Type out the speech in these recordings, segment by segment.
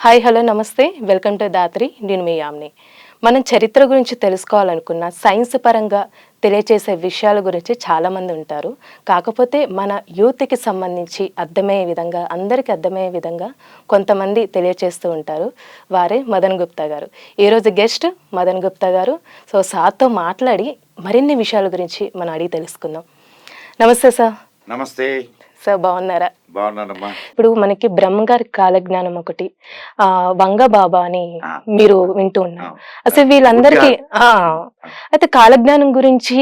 Hi hello namaste. Welcome to Dhatri. నేను మీ యామ్ని. మనం చరిత్ర గురించి తెలుసుకోవాలనుకున్న సైన్స్ పరంగా తెలియచేసే విషయాల గురించి చాలామంది ఉంటారు. కాకపోతే మన యూత్కి సంబంధించి అర్థమయ్యే విధంగా అందరికీ అర్థమయ్యే విధంగా కొంతమంది తెలియచేస్తూ ఉంటారు. వారే మదన్ గుప్తా గారు. ఈరోజు గెస్ట్ మదన్ గుప్తా గారు. సో సార్తో మాట్లాడి మరిన్ని విషయాల గురించి మనం అడిగి తెలుసుకుందాం. నమస్తే సార్. నమస్తే. సార్ బాగున్నారా? బాగున్నానమ్మా. ఇప్పుడు మనకి బ్రహ్మగారి కాలజ్ఞానం ఒకటి ఆ వంగ బాబా అని. మీరు వింటూ ఉన్నారు. అసలు వీళ్ళందరికీ ఆ అయితే కాలజ్ఞానం గురించి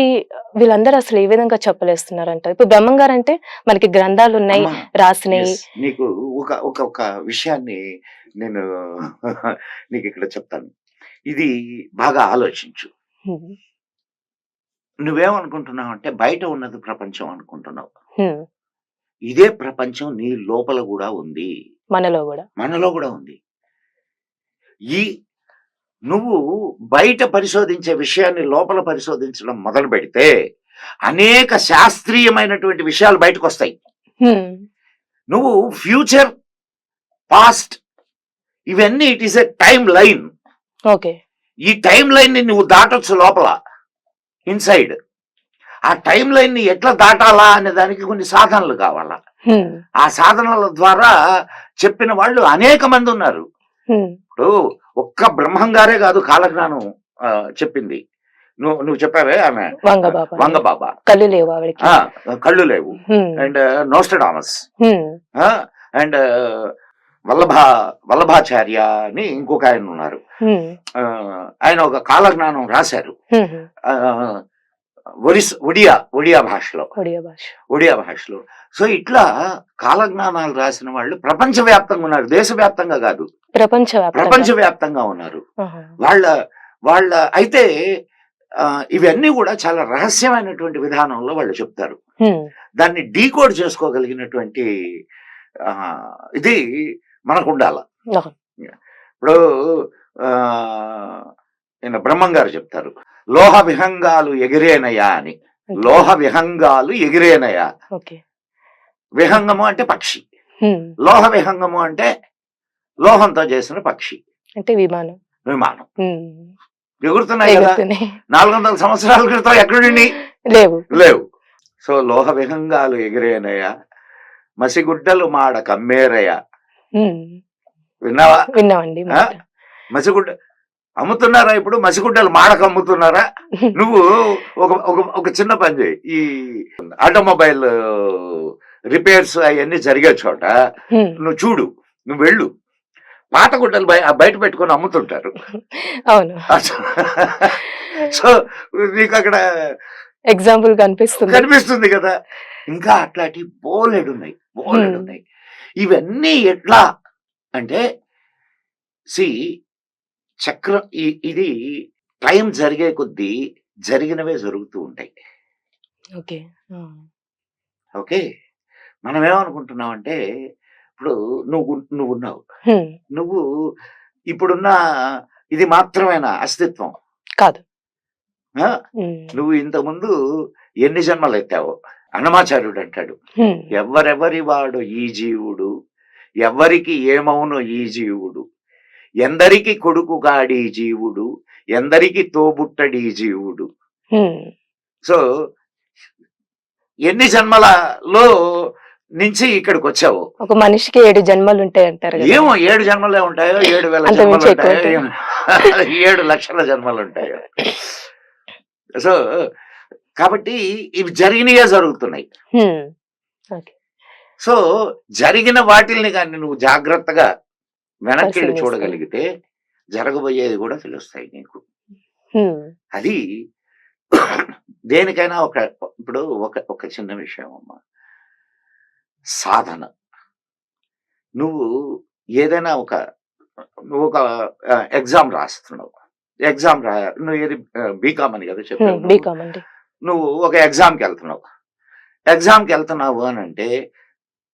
వీళ్ళందరూ అసలు ఏ విధంగా చెప్పలేస్తున్నారంట? ఇప్పుడు బ్రహ్మంగారు అంటే మనకి గ్రంథాలు ఉన్నాయి yes, నీకు ఒక ఒక ఒక విషయాన్ని నేను నీకు ఇక్కడ చెప్తాను. ఇది బాగా ఆలోచించు. నువ్వేమనుకుంటున్నావు అంటే బయట ఉన్నది ప్రపంచం అనుకుంటున్నావు. ఇదే ప్రపంచం నీ లోపల కూడా ఉంది. మనలో కూడా. మనలో కూడా ఉంది. ఈ నువ్వు బయట పరిశోధించే విషయాన్ని లోపల పరిశోధించడం మొదలు పెడితే అనేక శాస్త్రీయమైనటువంటి విషయాలు బయటకు వస్తాయి. నువ్వు ఫ్యూచర్ పాస్ట్ ఇవన్నీ it is a time line. Okay. ఈ టైం లైన్ని నువ్వు దాటొచ్చు లోపల ఇన్సైడ్. ఆ టైం లైన్ని ఎట్లా దాటాలా అనే దానికి కొన్ని సాధనలు కావాలా. ఆ సాధనల ద్వారా చెప్పిన వాళ్ళు అనేక మంది ఉన్నారు. ఇప్పుడు ఒక్క బ్రహ్మంగారే కాదు కాలజ్ఞానం చెప్పింది. నువ్వు నువ్వు చెప్పావే ఆమె? వంగ బాబా వంగ బాబా కళ్ళు లేవు కళ్ళు లేవు. And Nostradamus. And Vallabha Vallabhacharya అని ఇంకొక ఆయన ఉన్నారు. ఆయన ఒక కాలజ్ఞానం రాశారు. ఒరిస్ ఒడియా ఒడియా భాషలో. ఒడియా భాష. ఒడియా భాషలో. సో ఇట్లా కాలజ్ఞానాలు రాసిన వాళ్ళు ప్రపంచవ్యాప్తంగా ఉన్నారు. దేశవ్యాప్తంగా కాదు. ప్రపంచ ప్రపంచవ్యాప్తంగా ఉన్నారు. వాళ్ళ వాళ్ళ అయితే ఇవన్నీ కూడా చాలా రహస్యమైనటువంటి విధానంలో వాళ్ళు చెప్తారు. దాన్ని డీకోడ్ చేసుకోగలిగినటువంటి ఇది మనకు ఉండాల. ఇప్పుడు ఆ, ఈయన బ్రహ్మం గారు చెప్తారు. లోహ విహంగాలు ఎగిరేనయా అని. లోహ విహంగాలు ఎగిరేనయా. విహంగము అంటే పక్షి. లోహ విహంగము అంటే లోహంతో చేసిన పక్షి. అంటే విమానం. విమానం. ఎగురుతున్నాయి కదా. నాలుగు వందల సంవత్సరాల క్రితం ఎక్కడుండి? లేవు. లేవు. సో లోహ విహంగాలు ఎగిరేనయా. మసిగుడ్డలు మాడ కమ్మేరయ్య హ్మ్. విన్నావా? విన్నామండి ఆ? మసిగుడ్డ అమ్ముతున్నారా ఇప్పుడు? మసిగుడ్డలు మాడకు అమ్ముతున్నారా? నువ్వు ఒక ఒక ఒక చిన్న పని చేయి. ఈ ఆటోమొబైల్ రిపేర్స్ అవన్నీ జరిగే చోట. నువ్వు చూడు నువ్వు వెళ్ళు. పాత గుడ్డలు బయ- బయట పెట్టుకొని అమ్ముతుంటారు. అవును. సో నీకు అక్కడ ఎగ్జాంపుల్ కనిపిస్తుంది. కనిపిస్తుంది కదా? ఇంకా అట్లాంటి బోలెడు ఉన్నాయి బోలెడు. ఉన్నాయి. ఇవన్నీ ఎట్లా అంటే సి చక్రం ఇది టైం జరిగే కొద్దీ జరిగినవే జరుగుతూ ఉంటాయి. ఓకే. ఓకే. మనం ఏమనుకుంటున్నాం అంటే ఇప్పుడు నువ్వు నువ్వు ఉన్నావు. నువ్వు ఇప్పుడున్న ఇది మాత్రమేనా అస్తిత్వం? కాదు. నువ్వు ఇంతకుముందు ఎన్ని జన్మలు ఎత్తావు అన్నమాచార్యుడు అంటాడు. ఎవరెవరి వాడు ఈ జీవుడు? ఎవరికి ఏమవును ఈ జీవుడు? ఎందరికి కొడుకు కాడి జీవుడు ఎందరికి తోబుట్టడి జీవుడు. సో ఎన్ని జన్మలలో నుంచి ఇక్కడికి వచ్చావు ఒక మనిషికి ఏడు జన్మలు ఉంటాయి అంటారు ఏమో ఏడు జన్మలే ఉంటాయో ఏడు వేల జన్మలు ఉంటాయో. ఏడు లక్షల జన్మలు ఉంటాయో సో కాబట్టి ఇవి జరిగినయే జరుగుతున్నాయి. సో జరిగిన వాటిల్ని కానీ నువ్వు జాగ్రత్తగా వెనక్కి వెళ్ళి. చూడగలిగితే జరగబోయేది కూడా తెలుస్తాయి నీకు. అది దేనికైనా ఒక ఇప్పుడు ఒక ఒక చిన్న విషయం అమ్మా. సాధన. నువ్వు ఏదైనా ఒక నువ్వు ఒక ఎగ్జామ్ రాస్తున్నావు. ఎగ్జామ్ రా నువ్వు ఏది బీకామ్ అని కదా. చెప్పావు నువ్వు. ఒక ఎగ్జామ్కి వెళ్తున్నావు. ఎగ్జామ్కి వెళ్తున్నావు అని అంటే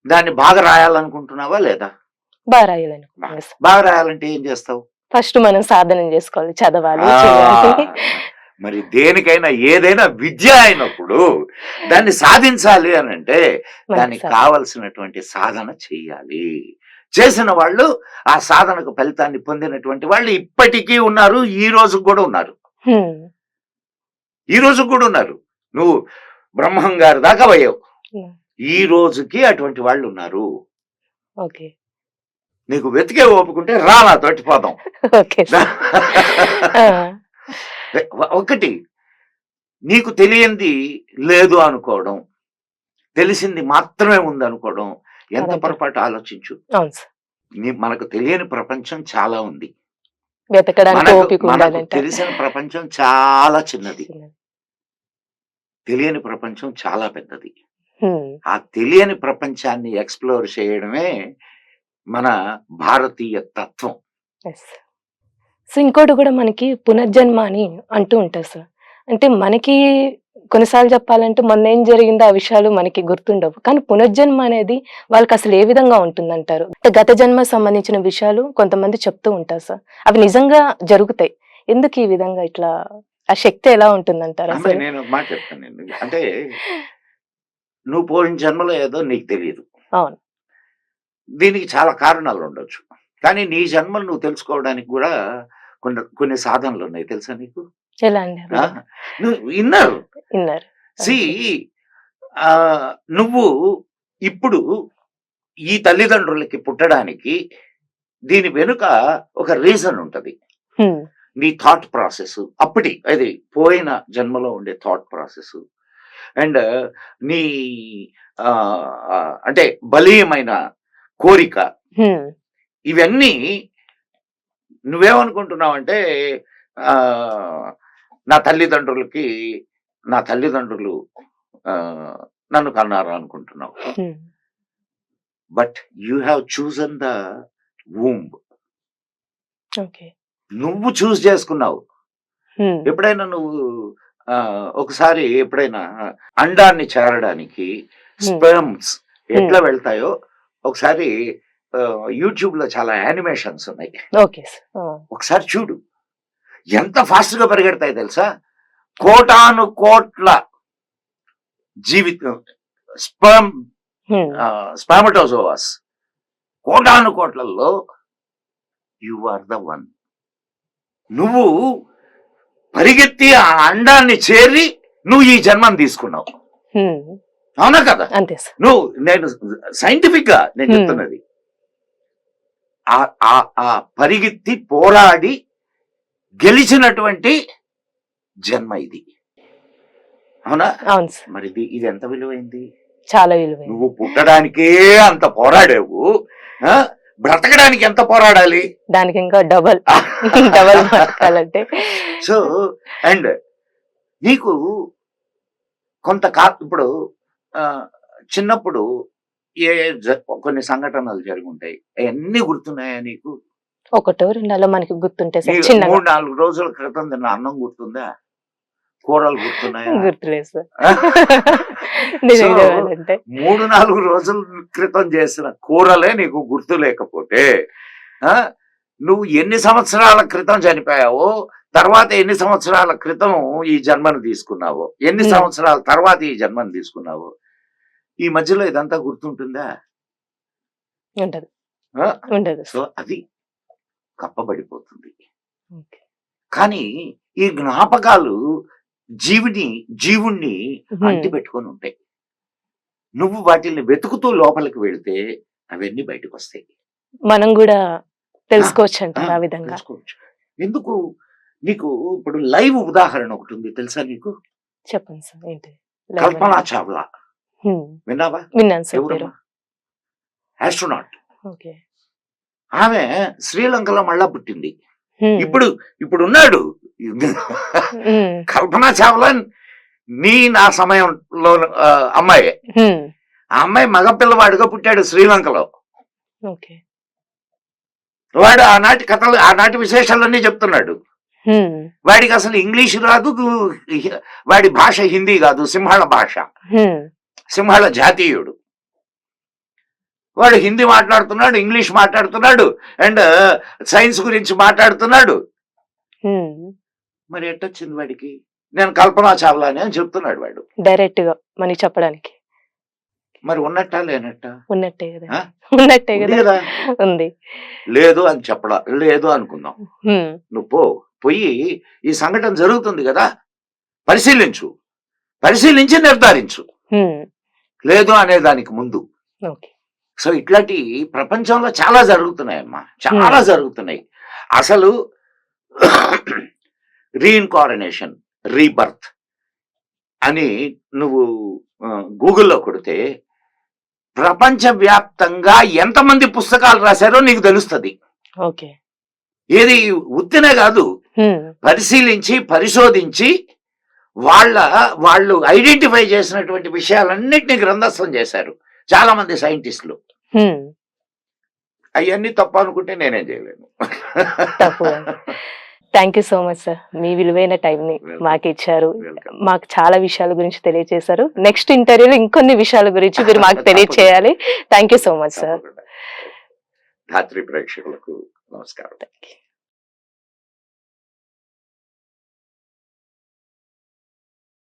దాన్ని బాగా రాయాలనుకుంటున్నావా లేదా? బాగా రాయాలను బాగా రాయాలంటే ఏం చేస్తావు? ఫస్ట్ మనం సాధన చేసుకోవాలి చదవాలి చేయాలి మరి దేనికైనా ఏదైనా విద్య అయినప్పుడు దాన్ని సాధించాలి అని అంటే దానికి. కావలసినటువంటి సాధన చెయ్యాలి. చేసిన వాళ్ళు ఆ సాధనకు ఫలితాన్ని పొందినటువంటి వాళ్ళు ఇప్పటికీ ఉన్నారు ఈ రోజు కూడా ఉన్నారు. ఈ రోజు కూడా ఉన్నారు. నువ్వు బ్రహ్మం గారి దాకా పోయావు. ఈ రోజుకి అటువంటి వాళ్ళు ఉన్నారు. ఓకే. నీకు వెతికే ఓపుకుంటే రా నా సార్. ఆ, ఒకటి నీకు తెలియంది లేదు అనుకోవడం. తెలిసింది మాత్రమే ఉంది అనుకోవడం. ఎంత. పొరపాటు ఆలోచించు. మనకు తెలియని ప్రపంచం చాలా ఉంది. మనకు తెలిసిన ప్రపంచం చాలా చిన్నది. తెలియని ప్రపంచం చాలా పెద్దది. ఆ తెలియని ప్రపంచాన్ని ఎక్స్ప్లోర్ చేయడమే మన భారతీయ తత్వం. సో ఇంకోటి కూడా మనకి పునర్జన్మ అని అంటూ ఉంటారు సార్ అంటే మనకి కొన్నిసార్లు చెప్పాలంటే మొన్న ఏం జరిగిందో ఆ విషయాలు మనకి గుర్తుండవు. కానీ పునర్జన్మ అనేది వాళ్ళకి అసలు ఏ విధంగా ఉంటుందంటారు? అంటే గత జన్మ సంబంధించిన విషయాలు కొంతమంది చెప్తూ ఉంటారు సార్ అవి నిజంగా జరుగుతాయి. ఎందుకు ఈ విధంగా ఇట్లా? ఆ శక్తి ఎలా ఉంటుందంటారు నేను మాట నేను అంటే నువ్వు పోయిన జన్మలో ఏదో నీకు తెలియదు అవును. దీనికి చాలా కారణాలు ఉండొచ్చు. కానీ నీ జన్మలు నువ్వు తెలుసుకోవడానికి కూడా కొన్ని కొన్ని సాధనలు ఉన్నాయి. తెలుసా నీకు? విన్నారు. సి నువ్వు ఇప్పుడు ఈ తల్లిదండ్రులకి పుట్టడానికి దీని వెనుక ఒక రీజన్ ఉంటది. నీ థాట్ ప్రాసెస్ అప్పటి అది పోయిన జన్మలో ఉండే థాట్ ప్రాసెస్. అండ్ నీ అంటే బలీయమైన కోరిక. ఇవన్నీ నువ్వేమనుకుంటున్నావంటే ఆ, నా తల్లిదండ్రులకి నా తల్లిదండ్రులు ఆ, నన్ను కన్నారు అనుకుంటున్నావు. But you have chosen the womb okay. నువ్వు చూస్ చేసుకున్నావు. ఎప్పుడైనా నువ్వు ఆ, ఒకసారి ఎప్పుడైనా అండాన్ని చేరడానికి స్పెర్మ్స్ ఎట్లా వెళ్తాయో ఒకసారి యూట్యూబ్లో చాలా యానిమేషన్స్ ఉన్నాయి. ఒకసారి చూడు. ఎంత ఫాస్ట్గా పరిగెడతాయి తెలుసా? కోటాను కోట్ల జీవితం స్పర్మ్. స్పామటోజోవాస్ కోటాను కోట్లలో యు ఆర్ ద వన్. నువ్వు పరిగెత్తి ఆ అండాన్ని చేరి నువ్వు ఈ జన్మను తీసుకున్నావు. అవునా కదా? అంతే సార్. నువ్వు నేను సైంటిఫిక్గా నేను. చెప్తున్నది. ఆ- పరిగెత్తి పోరాడి గెలిచినటువంటి జన్మ ఇది. అవునా? అవును సార్. మరి ఇది ఇది ఎంత విలువైంది? చాలా విలువైంది. నువ్వు పుట్టడానికే అంత పోరాడావు? బ్రతకడానికి ఎంత పోరాడాలి? దానికి ఇంకా డబల్ డబల్ బతకాలంటే సో అండ్ నీకు కొంత కా ఇప్పుడు చిన్నప్పుడు ఏ కొన్ని సంఘటనలు జరిగి ఉంటాయి అవన్నీ గుర్తున్నాయా నీకు? ఒకటో రెండాలో మనకి గుర్తుంటే మూడు నాలుగు రోజుల క్రితం తిన్న అన్నం గుర్తుందా? కూరలు గుర్తున్నాయా? గుర్తులేదు సార్. మూడు నాలుగు రోజుల క్రితం చేసిన కూరలే నీకు గుర్తు లేకపోతే ఆ, నువ్వు ఎన్ని సంవత్సరాల క్రితం చనిపోయావో తర్వాత ఎన్ని సంవత్సరాల క్రితం ఈ జన్మను తీసుకున్నావో ఎన్ని. సంవత్సరాల తర్వాత ఈ జన్మను తీసుకున్నావో ఈ మధ్యలో ఇదంతా గుర్తుంటుందా? ఉండదు సో అది కప్పబడిపోతుంది. కానీ ఈ జ్ఞాపకాలు జీవిని జీవుణ్ణి హ్మ్. అంటి పెట్టుకొని ఉంటాయి. నువ్వు వాటిని వెతుకుతూ లోపలికి వెళితే అవన్నీ బయటకు వస్తాయి మనం కూడా తెలుసుకోవచ్చు అంటారు ఆ, విధంగా. ఎందుకు? నీకు ఇప్పుడు లైవ్ ఉదాహరణ ఒకటి ఉంది తెలుసా నీకు? చెప్పండి సార్ ఏంటి? కల్పనా చావ్లా. విన్నావా? విన్నాను సార్ ఆస్ట్రోనాట్ ఆమె శ్రీలంకలో మళ్ళా పుట్టింది. ఇప్పుడు ఇప్పుడు ఉన్నాడు. కల్పనా చావ్లా నీ నా సమయంలో అమ్మాయి. ఆ అమ్మాయి మగపిల్లవాడిగా పుట్టాడు శ్రీలంకలో. వాడు ఆనాటి కథలు ఆనాటి విశేషాలన్నీ చెప్తున్నాడు. వాడికి అసలు ఇంగ్లీష్ రాదు వాడి భాష హిందీ కాదు సింహళ భాష. సింహళ జాతీయుడు. వాడు హిందీ మాట్లాడుతున్నాడు ఇంగ్లీష్ మాట్లాడుతున్నాడు అండ్ సైన్స్ గురించి మాట్లాడుతున్నాడు. మరి ఎట్టొచ్చింది వాడికి? నేను కల్పనా చావ్లాని అని చెప్తున్నాడు వాడు. డైరెక్ట్గా మనకి చెప్పడానికి. మరి ఉన్నట్టా లేనట్టా? ఉన్నట్టే కదా? ఉన్నట్టే కదా. ఉంది. లేదు అని చెప్పడా లేదు అనుకుందాం. నువ్వు పో పోయి ఈ సంఘటన జరుగుతుంది కదా. పరిశీలించు. పరిశీలించి నిర్ధారించు. లేదు అనే దానికి ముందు. సో ఇట్లాంటి ప్రపంచంలో చాలా జరుగుతున్నాయమ్మా. చాలా. జరుగుతున్నాయి. అసలు రీఇన్కారినేషన్ రీబర్త్ అని నువ్వు గూగుల్లో కొడితే ప్రపంచవ్యాప్తంగా ఎంతమంది పుస్తకాలు రాశారో నీకు తెలుస్తుంది. ఏది ఉత్తినే కాదు. పరిశీలించి పరిశోధించి వాళ్ళ వాళ్ళు ఐడెంటిఫై చేసినటువంటి విషయాలన్నిటిని గ్రంథస్థం చేశారు. చాలా మంది సైంటిస్టులు. అవన్నీ తప్పు అనుకుంటే నేనేం చేయలేను. తప్పు. Thank you so much sir మీ విలువైన టైం ని Welcome. మాకు ఇచ్చారు. మాకు చాలా విషయాల గురించి తెలియజేశారు నెక్స్ట్ ఇంటర్వ్యూలో ఇంకొన్ని విషయాల గురించి మీరు మాకు తెలియచేయాలి. Thank you so much sir. Dhatri ప్రేక్షకులకు నమస్కారం. Thank you